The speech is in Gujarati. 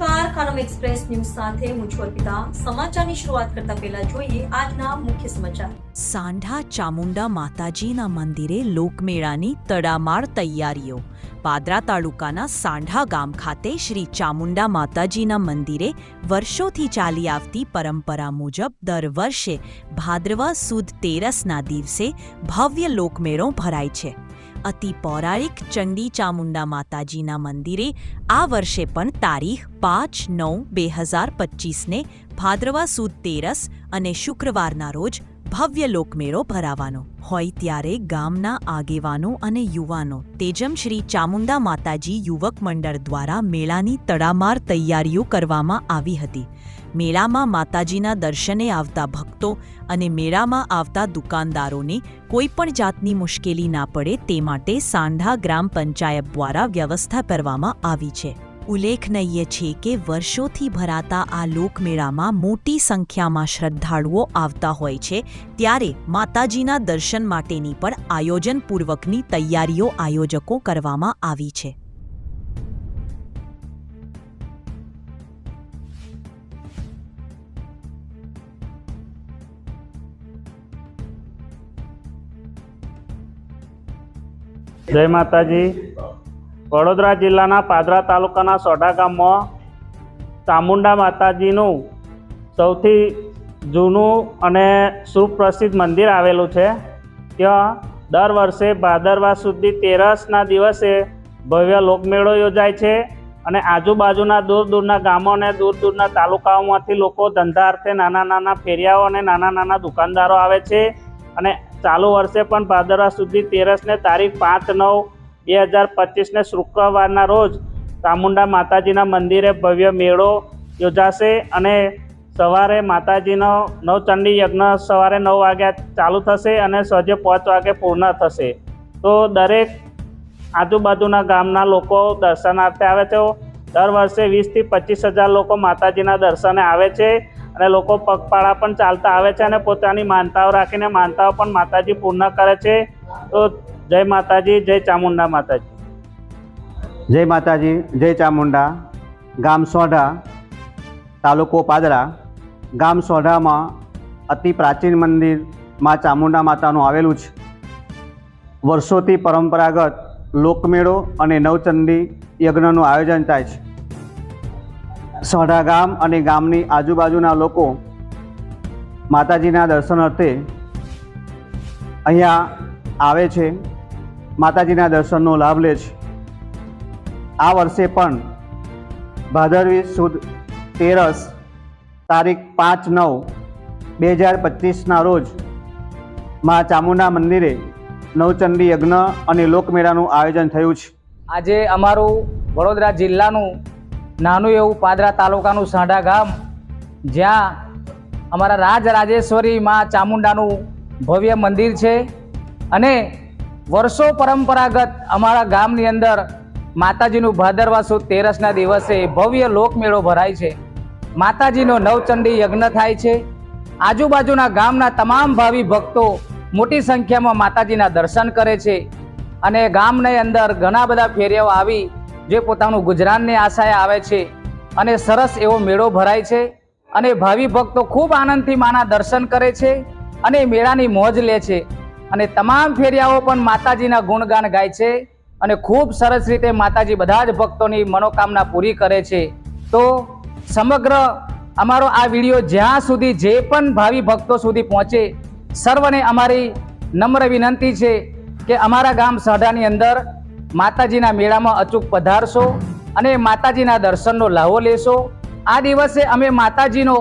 નમસ્કાર કાનમ એક્સપ્રેસ ન્યૂઝ સાથે હું છું અર્પિતા. સમાચારની શરૂઆત કરતા પહેલા જોઈએ આજના મુખ્ય સમાચાર. સાંઢા ચામુંડા માતાજીના મંદિરે લોકમેળાની તડામાર તૈયારીઓ. પાદરા તાલુકાના સાંઢા ગામ ખાતે શ્રી ચામુંડા માતાજીના મંદિરે વર્ષોથી ચાલી આવતી પરંપરા મુજબ દર વર્ષે ભાદ્રવા સુદ તેરસના દિવસે ભવ્ય લોકમેળો ભરાય છે. અતિ પૌરાણિક ચંડી ચામુંડા માતાજીના મંદિરે આ વર્ષે પણ તારીખ પાંચ નવ બે હજાર પચીસને ભાદ્રવા સુદ તેરસ અને શુક્રવારના રોજ ભવ્ય લોકમેળો ભરાવાનો. હોય ત્યારે ગામના આગેવાનો અને યુવાનો. તેજમ શ્રી ચામુંડા માતાજી યુવક મંડળ દ્વારા મેળાની તડામાર તૈયારીઓ કરવામાં આવી હતી. મેળામાં માતાજીના દર્શને આવતા ભક્તો અને મેળામાં આવતા દુકાનદારોને કોઈપણ જાતની મુશ્કેલી ના પડે તે માટે સાંઢા ગ્રામ પંચાયત દ્વારા વ્યવસ્થા કરવામાં આવી છે. ઉલ્લેખનીય છે કે વર્ષોથી ભરાતા આ લોકમેળામાં મોટી સંખ્યામાં શ્રદ્ધાળુઓ આવતા હોય છે. ત્યારે માતાજીના દર્શન માટેની પણ આયોજનપૂર્વકની તૈયારીઓ આયોજકો કરવામાં આવી છે. જય માતાજી. વડોદરા જિલ્લાના પાદરા તાલુકાના સોઢા ગામમાં ચામુંડા માતાજીનું સૌથી જૂનું અને સુપ્રસિદ્ધ મંદિર આવેલું છે. ત્યાં દર વર્ષે ભાદરવા સુધી તેરસના દિવસે ભવ્ય લોકમેળો યોજાય છે અને આજુબાજુના દૂર દૂરના ગામો અને દૂર દૂરના તાલુકાઓમાંથી લોકો ધંધાર્થે નાના નાના ફેરિયાઓ અને નાના નાના દુકાનદારો આવે છે. અને ચાલુ વર્ષે પણ ભાદરવા સુધી તેરસને તારીખ પાંચ નવ બે હજાર પચીસને શુક્રવારના રોજ ચામુંડા માતાજીના મંદિરે ભવ્ય મેળો યોજાશે અને સવારે માતાજીનો નવચંડી યજ્ઞ સવારે નવ વાગ્યા ચાલુ થશે અને સાંજે પાંચ વાગે પૂર્ણ થશે. તો દરેક આજુબાજુના ગામના લોકો દર્શનાર્થે આવે છે. દર વર્ષે વીસથી પચીસ હજાર લોકો માતાજીના દર્શને આવે છે અને લોકો પગપાળા પણ ચાલતા આવે છે અને પોતાની માનતાઓ રાખીને માનતાઓ પણ માતાજી પૂર્ણ કરે છે. તો જય માતાજી, જય ચામુંડા માતાજી. જય માતાજી, જય ચામુંડા, ગામ સોઢા, તાલુકો પાદરા. ગામ સોઢામાં અતિ પ્રાચીન મંદિરમાં ચામુંડા માતાનું આવેલું છે. વર્ષોથી પરંપરાગત લોકમેળો અને નવચંડી યજ્ઞનું આયોજન થાય છે. સોઢા ગામ અને ગામની આજુબાજુના લોકો માતાજીના દર્શન અર્થે અહીંયા આવે છે. માતાજીના દર્શનનો લાભ લે છે. આ વર્ષે પણ ભાદરવી સુદ તેરસ તારીખ પાંચ નવ બે હજાર પચીસના રોજ મા ચામુંડા મંદિરે નવચંડી યજ્ઞ અને લોકમેળાનું આયોજન થયું છે. આજે અમારું વડોદરા જિલ્લાનું નાનું એવું પાદરા તાલુકાનું સાંઢા ગામ, જ્યાં અમારા રાજ રાજેશ્વરી માં ચામુંડાનું ભવ્ય મંદિર છે અને વર્ષો પરંપરાગત અમારા ગામની અંદર માતાજીનું ભાદરવા સુદ તેરસના દિવસે ભવ્ય લોકમેળો ભરાય છે. માતાજીનો નવચંડી યજ્ઞ થાય છે. આજુબાજુના ગામના તમામ ભાવિ ભક્તો મોટી સંખ્યામાં માતાજીના દર્શન કરે છે અને ગામની અંદર ઘણા બધા ફેરિયાઓ આવી જે પોતાનું ગુજરાનની આશાએ આવે છે અને સરસ એવો મેળો ભરાય છે અને ભાવિ ભક્તો ખૂબ આનંદથી માના દર્શન કરે છે અને મેળાની મોજ લે છે. અને તમામ ફેરિયાઓ પણ માતાજીના ગુણગાન ગાય છે અને ખૂબ સરસ રીતે માતાજી બધા જ ભક્તોની મનોકામના પૂરી કરે છે. તો સમગ્ર અમારો આ વીડિયો જ્યાં સુધી જે પણ ભાવિ ભક્તો સુધી પહોંચે, સર્વને અમારી નમ્ર વિનંતી છે કે અમારા ગામ સઢાની અંદર માતાજીના મેળામાં અચૂક પધારશો અને માતાજીના દર્શનનો લહાવો લેશો. આ દિવસે અમે માતાજીનો